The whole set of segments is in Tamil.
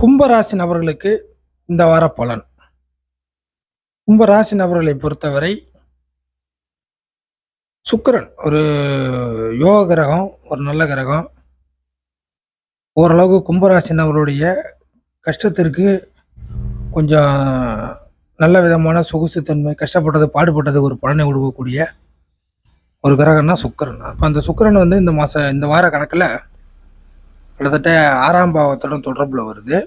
கும்பராசி நபர்களுக்கு இந்த வார பலன். கும்பராசி நபர்களை பொறுத்தவரை சுக்கிரன் ஒரு யோக கிரகம் ஒரு நல்ல கிரகம். ஓரளவுக்கு கும்பராசி நபருடைய கஷ்டத்திற்கு கொஞ்சம் நல்ல விதமான சொகுசுத்தன்மை கஷ்டப்பட்டது பாடுபட்டதுக்கு ஒரு பலனை கொடுக்கக்கூடிய ஒரு கிரகம்னா சுக்கிரன். அப்போ அந்த சுக்கிரன் வந்து இந்த மாதம் இந்த வார கணக்கில் கிட்டத்தட்ட ஆறாம் பாவத்துடன் தொடர்பில் வருது.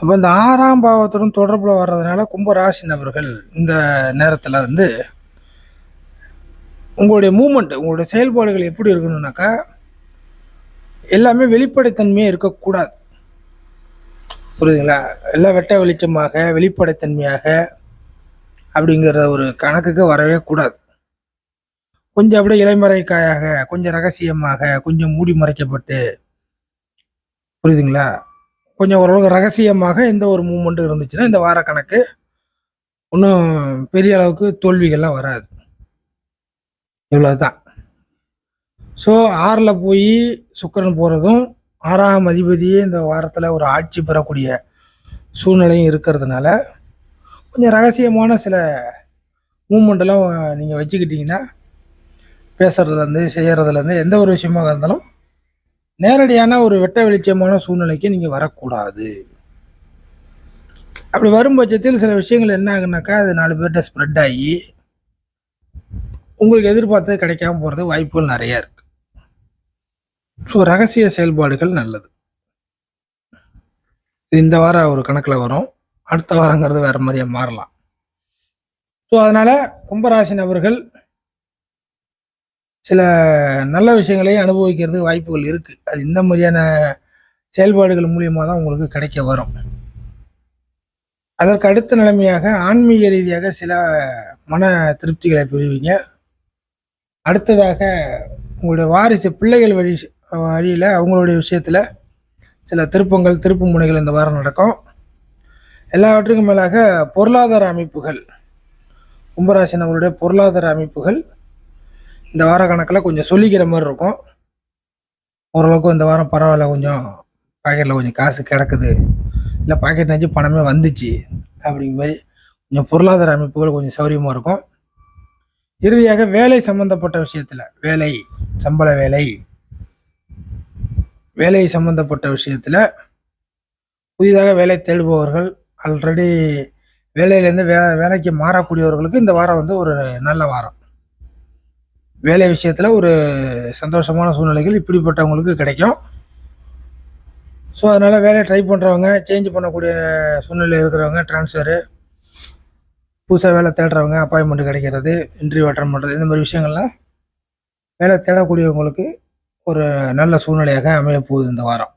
அப்போ இந்த ஆறாம் பாவத்துடன் தொடர்பில் வர்றதுனால கும்பராசி நபர்கள் இந்த நேரத்தில் வந்து உங்களுடைய மூமெண்ட் உங்களுடைய செயல்பாடுகள் எப்படி இருக்கணும்னாக்கா எல்லாமே வெளிப்படைத்தன்மையே இருக்கக்கூடாது. புரியுதுங்களா? எல்லாம் வெட்ட வெளிச்சமாக வெளிப்படைத்தன்மையாக அப்படிங்கிற ஒரு கணக்குக்கு வரவே கூடாது. கொஞ்சம் அப்படியே இலைமறைக்காயாக கொஞ்சம் ரகசியமாக கொஞ்சம் மூடி மறைக்கப்பட்டு புரியுதுங்களா? கொஞ்சம் ஓரளவுக்கு ரகசியமாக எந்த ஒரு மூமெண்ட்டும் இருந்துச்சுன்னா இந்த வார கணக்கு ஒன்றும் பெரிய அளவுக்கு தோல்விகள்லாம் வராது. இவ்வளோதான் ஸோ ஆறில் போய் சுக்கிரன் போகிறதும் ஆறாம் அதிபதியே இந்த வாரத்தில் ஒரு ஆட்சி பெறக்கூடிய சூழ்நிலையும் இருக்கிறதுனால கொஞ்சம் ரகசியமான சில மூமெண்ட்டெல்லாம் நீங்கள் வச்சுக்கிட்டிங்கன்னா பேசுறதுலேருந்து செய்கிறதுலேருந்து எந்த ஒரு விஷயமாக இருந்தாலும் நேரடியான ஒரு வெட்ட வெளிச்சமான சூழ்நிலைக்கு நீங்கள் வரக்கூடாது. அப்படி வரும் பட்சத்தில் சில விஷயங்கள் என்ன ஆகுனாக்கா அது நாலு பேர்கிட்ட ஸ்ப்ரெட் ஆகி உங்களுக்கு எதிர்பார்த்தது கிடைக்காம போகிறது வாய்ப்புகள் நிறையா இருக்குது ஸோ ரகசிய செயல்பாடுகள் நல்லது. இந்த வாரம் ஒரு கணக்கில் வரும். அடுத்த வாரங்கிறது வேறு மாதிரியே மாறலாம். ஸோ அதனால் கும்பராசி நபர்கள் சில நல்ல விஷயங்களையும் அனுபவிக்கிறது வாய்ப்புகள் இருக்குது அது இந்த மாதிரியான செயல்பாடுகள் மூலியமாக தான் உங்களுக்கு கிடைக்க வரும். அதற்கு அடுத்த நிலைமையாக ஆன்மீக ரீதியாக சில மன திருப்திகளை பெறுவீங்க. அடுத்ததாக உங்களுடைய வாரிசு பிள்ளைகள் வழி வழியில் அவங்களுடைய விஷயத்தில் சில திருப்பங்கள் திருப்பு முனைகள் இந்த வாரம் நடக்கும். எல்லாவற்றுக்கும் மேலாக பொருளாதார அமைப்புகள் கும்பராசினவருடைய பொருளாதார அமைப்புகள் இந்த வார கணக்கில் கொஞ்சம் சொல்லிக்கிற மாதிரி இருக்கும். ஓரளவுக்கு இந்த வாரம் பரவாயில்ல கொஞ்சம் பாக்கெட்டில் கொஞ்சம் காசு கிடக்குது. இல்லை பாக்கெட் நினச்சி பணமே வந்துச்சு அப்படிங்கிற மாதிரி கொஞ்சம் பொருளாதார அமைப்புகள் கொஞ்சம் சௌரியமாக இருக்கும். இறுதியாக வேலை சம்பந்தப்பட்ட விஷயத்தில் வேலை சம்பள வேலை வேலை சம்பந்தப்பட்ட விஷயத்தில் புதிதாக வேலை தேடுபவர்கள் ஆல்ரெடி வேலையிலேருந்து வே வேலைக்கு மாறக்கூடியவர்களுக்கு இந்த வாரம் வந்து ஒரு நல்ல வாரம். வேலை விஷயத்தில் ஒரு சந்தோஷமான சூழ்நிலைகள் இப்படிப்பட்டவங்களுக்கு கிடைக்கும். ஸோ அதனால் வேலையை ட்ரை பண்ணுறவங்க சேஞ்ச் பண்ணக்கூடிய சூழ்நிலை இருக்கிறவங்க ட்ரான்ஸ்ஃபரு புதுசாக வேலை தேடுறவங்க அப்பாயின்மெண்ட் கிடைக்கிறது இன்டர்வியூ அட்டன் பண்ணுறது இந்த மாதிரி விஷயங்கள்லாம் வேலை தேடக்கூடியவங்களுக்கு ஒரு நல்ல சூழ்நிலையாக அமைய போகுது இந்த வாரம்.